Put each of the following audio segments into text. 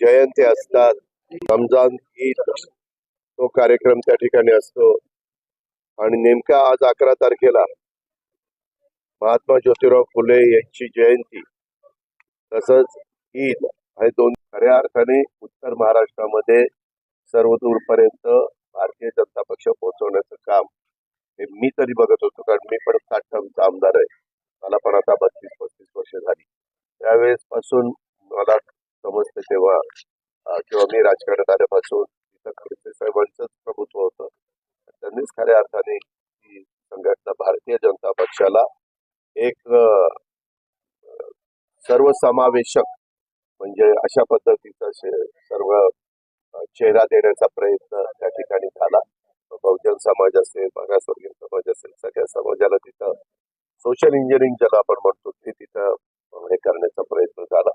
जयंती असतात. रमजान ईद तो कार्यक्रम त्या ठिकाणी असतो. आणि नेमका आज अकरा तारखेला महात्मा ज्योतिराव फुले यांची जयंती. तसंच ईद हे दोन खऱ्या अर्थाने उत्तर महाराष्ट्रामध्ये सर्वदूरपर्यंत भारतीय जनता पक्ष पोहोचवण्याचं काम हे मी तरी बघत होतो कारण मी पण साठ टर्मचा आमदार आहे. मला पण आता बत्तीस पस्तीस वर्ष झाली. त्यावेळेस पासून मला समजते तेव्हा किंवा मी राजकारणात आल्यापासून तिथं खडसे साहेबांचंच प्रभुत्व होतं. त्यांनीच खऱ्या अर्थाने ही संघटना भारतीय जनता पक्षाला एक सर्वसमावेशक म्हणजे अशा पद्धतीचा सर्व चेहरा देण्याचा प्रयत्न त्या ठिकाणी झाला. बहुजन समाज असेल मागासवर्गीय समाज असेल सगळ्या समाजाला तिथं सोशल इंजिनिअरिंग ज्याला आपण म्हणतो ते तिथं हे करण्याचा प्रयत्न झाला.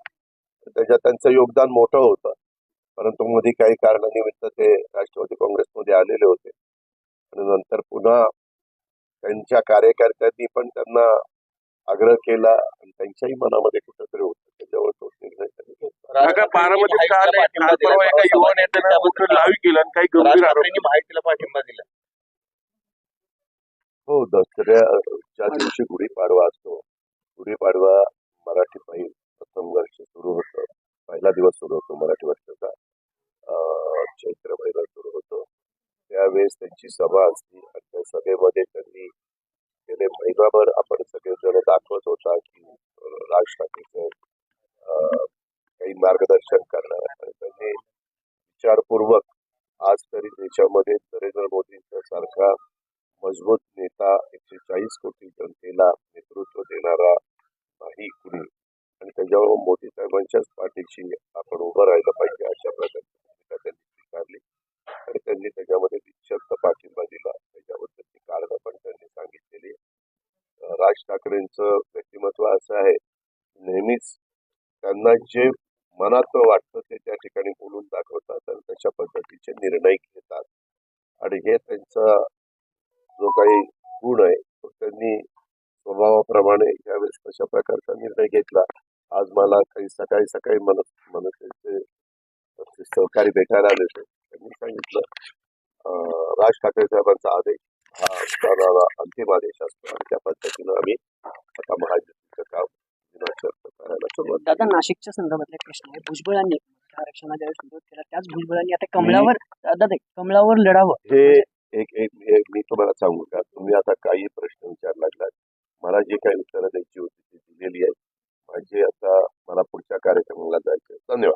त्याच्यात त्यांचं योगदान मोठं होतं. परंतु मध्ये काही कारणानिमित्त ते राष्ट्रवादी काँग्रेसमध्ये आलेले होते. आणि नंतर पुन्हा त्यांच्या कार्यकर्त्यांनी पण त्यांना आग्रह केला आणि त्यांच्याही मनामध्ये कुठेतरी होतं. त्याच्यावर तो निर्णय त्यांनी घेतला. पाठिंबा दिला हो दसऱ्याच्या दिवशी गुढीपाडवा असतो. गुढीपाडवा मराठी पायी प्रथम वर्ष सुरू होतं पहिला दिवस सुरू होतो मराठी वर्षाचा चैत्र महिना सुरू होतो. त्यावेळेस त्यांची सभा असली आणि त्या सभेमध्ये त्यांनी गेले महिनाभर आपण सगळेजण दाखवत होता की राज ठाकरेचं काही मार्गदर्शन करणार आणि त्यांनी विचारपूर्वक आज तरी देशामध्ये नरेंद्र मोदींच्या सारखा मजबूत नेता एकशे चाळीस कोटी जनतेला नेतृत्व देणारा नाही कुणी. आणि त्याच्यावर मोदी साहेबांच्याच पाठीशी आपण उभं राहिलं पाहिजे अशा प्रकारची भूमिका त्यांनी स्वीकारली. आणि त्यांनी त्याच्यामध्ये निश्चित पाठिंबा दिला. त्याच्याबद्दलची कारणं पण त्यांनी सांगितलेली राज ठाकरेंचं व्यक्तिमत्व असं आहे नेहमीच त्यांना जे मनात वाटतं ते त्या ठिकाणी बोलून दाखवतात आणि तशा पद्धतीचे निर्णय घेतात. आणि हे त्यांचा जो काही गुण आहे तो त्यांनी स्वभावाप्रमाणे यावेळेस तशा प्रकारचा निर्णय घेतला. आज मला काही सकाळी सकाळी मन मनसेचे सहकारी भेटायला आले होते. त्यांनी सांगितलं राज ठाकरे साहेबांचा आदेश हा अंतिम आदेश असतो आणि त्या पद्धतीनं आम्ही आता महायुतीचं काम दादा नाशिकच्या संदर्भातला एक प्रश्न आहे भुजबळांनी आरक्षणाला विरोध केला त्याच भुजबळांनी आता कमळावर दादा कमळावर लढावं. हे एक एक मी तुम्हाला सांगू का? तुम्ही आता काही प्रश्न विचारला लागलात मला जे काही उत्तरं द्यायची होती ती दिलेली आहे माझे आता मला पुढच्या कार्यक्रमाला जायचं धन्यवाद.